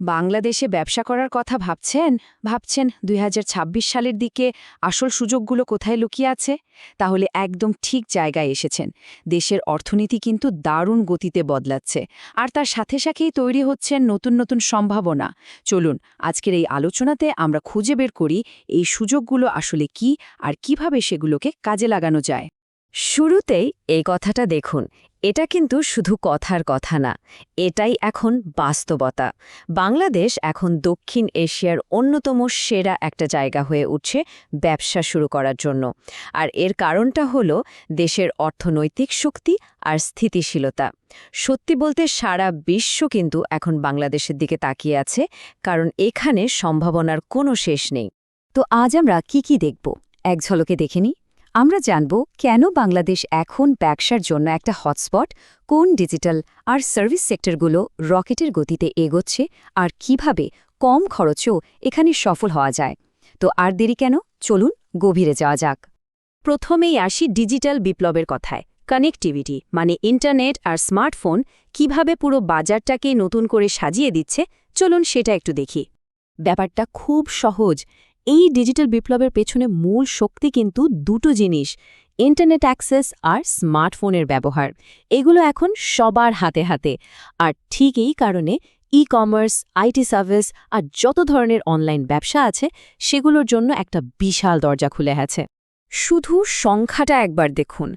বাংলাদেশে ব্যবসা করার কথা ভাবছেন? ভাবছেন দুই হাজার ছাব্বিশ সালের দিকে আসল সুযোগগুলো কোথায় লুকিয়ে আছে? তাহলে একদম ঠিক জায়গায় এসেছেন। দেশের অর্থনীতি কিন্তু দারুণ গতিতে বদলাচ্ছে। আর তার সাথে সাথেই তৈরি হচ্ছেন নতুন নতুন সম্ভাবনা। চলুন, আজকের এই আলোচনাতে আমরা খুঁজে বের করি এই সুযোগগুলো আসলে কি আর কীভাবে সেগুলোকে কাজে লাগানো যায়। শুরুতেই এই কথাটা দেখুন এটা কিন্তু শুধু কথার কথা না, এটাই এখন বাস্তবতা। বাংলাদেশ এখন দক্ষিণ এশিয়ার অন্যতম সেরা একটা জায়গা হয়ে উঠছে ব্যবসা শুরু করার জন্য। আর এর কারণটা হল দেশের অর্থনৈতিক শক্তি আর স্থিতিশীলতা। সত্যি বলতে সারা বিশ্ব কিন্তু এখন বাংলাদেশের দিকে তাকিয়ে আছে, কারণ এখানে সম্ভাবনার কোনো শেষ নেই। তো আজ আমরা কি কি দেখব? এক ঝলকে দেখে নিই। আমরা জানব কেন বাংলাদেশ এখন ব্যবসার জন্য একটা হটস্পট, কোন ডিজিটাল আর সার্ভিস সেক্টরগুলো রকেটের গতিতে এগোচ্ছে আর কীভাবে কম খরচেও এখানে সফল হওয়া যায়। তো আর দেরি কেন? চলুন গভীরে যাওয়া যাক। প্রথমেই আসি ডিজিটাল বিপ্লবের কথায়, কানেক্টিভিটি মানে ইন্টারনেট আর স্মার্টফোন কীভাবে পুরো বাজারটাকে নতুন করে সাজিয়ে দিচ্ছে, চলুন সেটা একটু দেখি। ব্যাপারটা খুব সহজ এই ডিজিটাল বিপ্লবের পেছনে মূল শক্তি কিন্তু দুটো জিনিস ইন্টারনেট অ্যাক্সেস আর স্মার্টফোনের ব্যবহার। এগুলো এখন সবার হাতে হাতে। আর ঠিক এই কারণে ই কমার্স আইটি সার্ভিস আর যত ধরনের অনলাইন ব্যবসা আছে, সেগুলোর জন্য একটা বিশাল দরজা খুলে আছে শুধু সংখ্যাটা একবার দেখুন,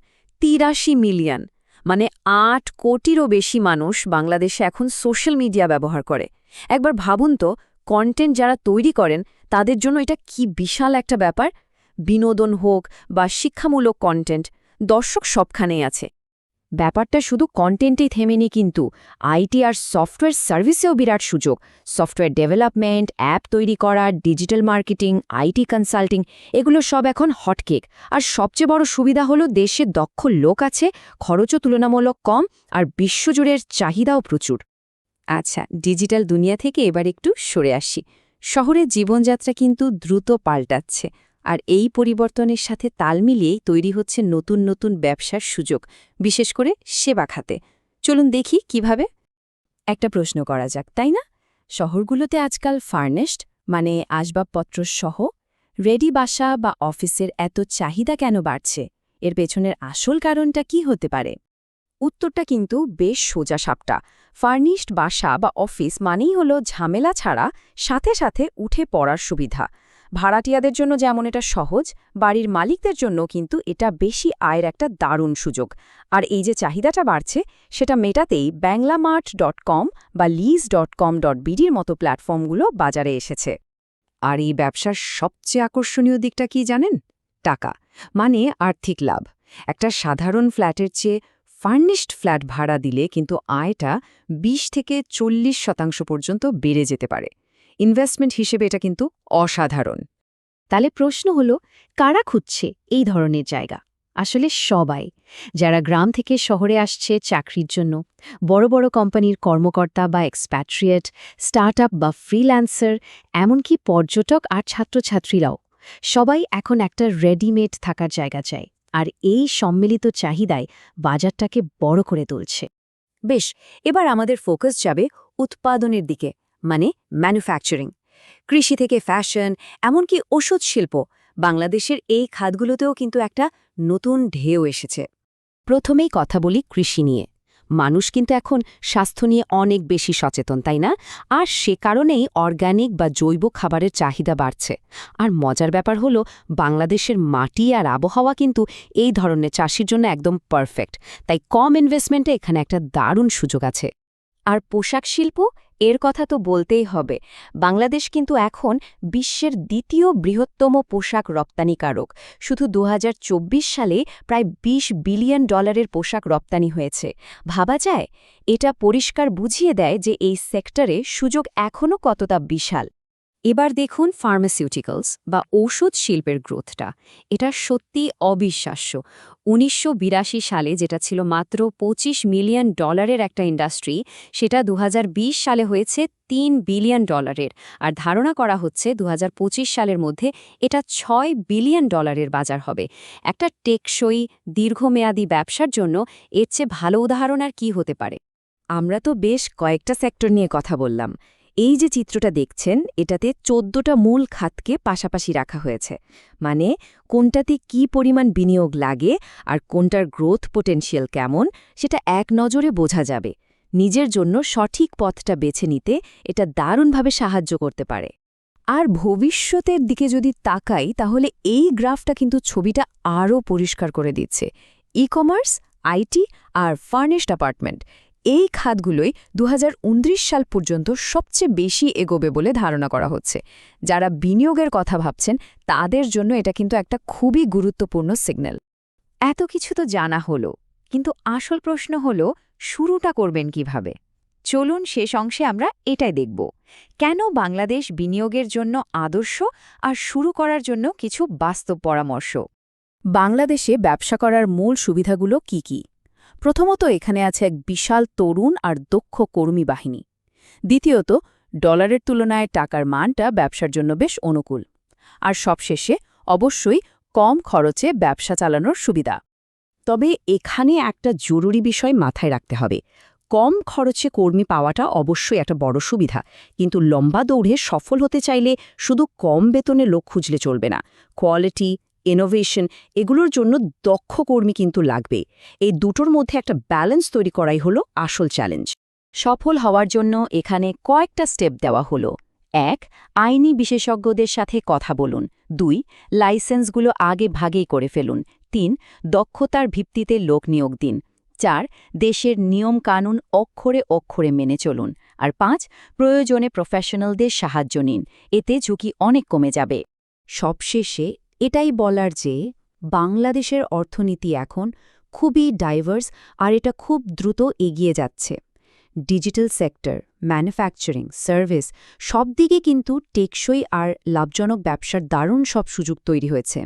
তিরাশি মিলিয়ন মানে আট কোটিরও বেশি মানুষ বাংলাদেশে এখন সোশ্যাল মিডিয়া ব্যবহার করে। একবার ভাবুন তো কন্টেন্ট যারা তৈরি করেন, তাদের জন্য এটা কি বিশাল একটা ব্যাপার? বিনোদন হোক বা শিক্ষামূলক কন্টেন্ট দর্শক সবখানেই আছে। ব্যাপারটা শুধু কন্টেন্টেই থেমেনি কিন্তু আইটি আর সফটওয়্যার সার্ভিসেও বিরাট সুযোগ। সফটওয়্যার ডেভেলপমেন্ট অ্যাপ তৈরি করা ডিজিটাল মার্কেটিং আইটি কনসাল্টিং এগুলো সব এখন হটকেক আর সবচেয়ে বড় সুবিধা হলো দেশে দক্ষ লোক আছে, খরচও তুলনামূলক কম, আর বিশ্বজুড়ের চাহিদাও প্রচুর। আচ্ছা ডিজিটাল দুনিয়া থেকে এবার একটু সরে আসি। শহরের জীবনযাত্রা কিন্তু দ্রুত পাল্টাচ্ছে, আর এই পরিবর্তনের সাথে তাল মিলিয়েই তৈরি হচ্ছে নতুন নতুন ব্যবসার সুযোগ, বিশেষ করে সেবা খাতে। চলুন দেখি কীভাবে? একটা প্রশ্ন করা যাক, তাই না? শহরগুলোতে আজকাল ফার্নেস্ট মানে আসবাবপত্র সহ, রেডি বাসা বা অফিসের এত চাহিদা কেন বাড়ছে? এর পেছনের আসল কারণটা কি হতে পারে? উত্তরটা কিন্তু বেশ সোজা সাপটা। ফার্নিশড বাসা বা অফিস মানেই হলো ঝামেলা ছাড়া সাথে সাথে উঠে পড়ার সুবিধা। ভাড়াটিয়াদের জন্য যেমন এটা সহজ, বাড়ির মালিকদের জন্য কিন্তু এটা বেশি আয়ের একটা দারুণ সুযোগ। আর এই যে চাহিদাটা বাড়ছে, সেটা মেটাতেই ব্যাংলামার্ট ডট কম বা লিজ ডট কম ডট বিডির মতো প্ল্যাটফর্মগুলো বাজারে এসেছে। আর এই ব্যবসার সবচেয়ে আকর্ষণীয় দিকটা কি জানেন? টাকা মানে আর্থিক লাভ। একটা সাধারণ ফ্ল্যাটের চেয়ে ফার্নিশড ফ্ল্যাট ভাড়া দিলে কিন্তু আয়টা ২০ থেকে চল্লিশ শতাংশ পর্যন্ত বেড়ে যেতে পারে। ইনভেস্টমেন্ট হিসেবে এটা কিন্তু অসাধারণ। তাহলে প্রশ্ন হল, কারা খুঁজছে এই ধরনের জায়গা? আসলে সবাই। যারা গ্রাম থেকে শহরে আসছে চাকরির জন্য, বড় বড় কোম্পানির কর্মকর্তা বা এক্সপ্যাট্রিয়েট স্টার্টআপ বা ফ্রিল্যান্সার এমনকি পর্যটক আর ছাত্রছাত্রীরাও। সবাই এখন একটা রেডিমেড থাকার জায়গা চায়। আর এই সম্মিলিত চাহিদায় বাজারটাকে বড় করে তুলছে। বেশ, এবার আমাদের ফোকাস যাবে উৎপাদনের দিকে মানে ম্যানুফ্যাকচারিং। কৃষি থেকে ফ্যাশন, এমনকি ওষুধ শিল্প, বাংলাদেশের এই খাতগুলোতেও কিন্তু একটা নতুন ঢেউ এসেছে। প্রথমেই কথা বলি কৃষি নিয়ে। মানুষ কিন্তু এখন স্বাস্থ্য নিয়ে অনেক বেশি সচেতন, তাই না? আর সে কারণেই অর্গ্যানিক বা জৈব খাবারের চাহিদা বাড়ছে। আর মজার ব্যাপার হলো, বাংলাদেশের মাটি আর আবহাওয়া কিন্তু এই ধরনের চাষির জন্য একদম পারফেক্ট তাই কম ইনভেস্টমেন্টে এখানে একটা দারুণ সুযোগ আছে। আর পোশাক শিল্প এর কথা তো বলতেই হবে। বাংলাদেশ কিন্তু এখন বিশ্বের দ্বিতীয় বৃহত্তম পোশাক রপ্তানিকারক। শুধু দু হাজার চব্বিশ সালে প্রায় ২০ বিলিয়ন ডলারের পোশাক রপ্তানি হয়েছে। ভাবা যায়, এটা পরিষ্কার বুঝিয়ে দেয় যে এই সেক্টরে সুযোগ এখনও কতটা বিশাল। এবার দেখুন ফার্মাসিউটিক্যালস বা ঔষধ শিল্পের গ্রোথটা। এটা সত্যি অবিশ্বাস্য। উনিশশো বিরাশি সালে যেটা ছিল মাত্র ২৫ মিলিয়ন ডলারের একটা ইন্ডাস্ট্রি, সেটা দু হাজার বিশ সালে হয়েছে তিন বিলিয়ন ডলারের। আর ধারণা করা হচ্ছে দু হাজার পঁচিশ সালের মধ্যে এটা ছয় বিলিয়ন ডলারের বাজার হবে। একটা টেকসই, দীর্ঘমেয়াদী ব্যবসার জন্য এর চেয়ে ভালো উদাহরণ আর কি হতে পারে? আমরা তো বেশ কয়েকটা সেক্টর নিয়ে কথা বললাম। এই যে চিত্রটা দেখছেন, এটাতে চোদ্দটা মূল খাতকে পাশাপাশি রাখা হয়েছে। মানে কোনটাতে কি পরিমাণ বিনিয়োগ লাগে আর কোনটার গ্রোথ পোটেনশিয়াল কেমন, সেটা এক নজরে বোঝা যাবে। নিজের জন্য সঠিক পথটা বেছে নিতে এটা দারুণভাবে সাহায্য করতে পারে। আর ভবিষ্যতের দিকে যদি তাকাই, তাহলে এই গ্রাফটা কিন্তু ছবিটা আরও পরিষ্কার করে দিচ্ছে। ই কমার্স আইটি আর ফার্নিশড অ্যাপার্টমেন্ট। এই খাতগুলোই দুহাজার উনত্রিশ সাল পর্যন্ত সবচেয়ে বেশি এগোবে বলে ধারণা করা হচ্ছে। যারা বিনিয়োগের কথা ভাবছেন, তাদের জন্য এটা কিন্তু একটা খুবই গুরুত্বপূর্ণ সিগন্যাল। এত কিছু তো জানা হলো, কিন্তু আসল প্রশ্ন হল, শুরুটা করবেন কীভাবে? চলুন শেষ অংশে আমরা এটাই দেখব। কেন বাংলাদেশ বিনিয়োগের জন্য আদর্শ আর শুরু করার জন্য কিছু বাস্তব পরামর্শ? বাংলাদেশে ব্যবসা করার মূল সুবিধাগুলো কি কি? প্রথমত এখানে আছে এক বিশাল তরুণ আর দক্ষ কর্মী বাহিনী। দ্বিতীয়ত, ডলারের তুলনায় টাকার মানটা ব্যবসার জন্য বেশ অনুকূল। আর সবশেষে, অবশ্যই কম খরচে ব্যবসা চালানোর সুবিধা। তবে এখানে একটা জরুরি বিষয় মাথায় রাখতে হবে। কম খরচে কর্মী পাওয়াটা অবশ্যই একটা বড় সুবিধা। কিন্তু লম্বা দৌড়ে সফল হতে চাইলে শুধু কম বেতনে লোক খুঁজলে চলবে না। কোয়ালিটি ইনোভেশন এগুলোর জন্য দক্ষ কর্মী কিন্তু লাগবে। এই দুটোর মধ্যে একটা ব্যালেন্স তৈরি করাই হলো আসল চ্যালেঞ্জ সফল হওয়ার জন্য এখানে কয়েকটা স্টেপ দেওয়া হলো। এক, আইনি বিশেষজ্ঞদের সাথে কথা বলুন। দুই লাইসেন্সগুলো আগে ভাগেই করে ফেলুন। তিন, দক্ষতার ভিত্তিতে লোক নিয়োগ দিন। চার, দেশের নিয়ম কানুন অক্ষরে অক্ষরে মেনে চলুন। আর পাঁচ, প্রয়োজনে প্রফেশনালদের সাহায্য নিন। এতে ঝুঁকি অনেক কমে যাবে। সবশেষে এটাই বলার যে বাংলাদেশের অর্থনীতি এখন খুবই ডাইভার্স আর এটা খুব দ্রুত এগিয়ে যাচ্ছে। ডিজিটাল সেক্টর ম্যানুফ্যাকচারিং সার্ভিস সব দিকে কিন্তু টেকসই আর লাভজনক ব্যবসার দারুণ সব সুযোগ তৈরি হয়েছে।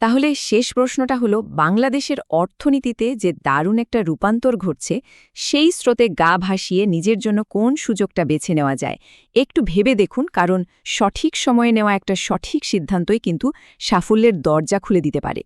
তাহলে শেষ প্রশ্নটা হলো, বাংলাদেশের অর্থনীতিতে যে দারুণ একটা রূপান্তর ঘটছে, সেই স্রোতে গা ভাসিয়ে নিজের জন্য কোন সুযোগটা বেছে নেওয়া যায়? একটু ভেবে দেখুন, কারণ সঠিক সময়ে নেওয়া একটা সঠিক সিদ্ধান্তই কিন্তু সাফল্যের দরজা খুলে দিতে পারে।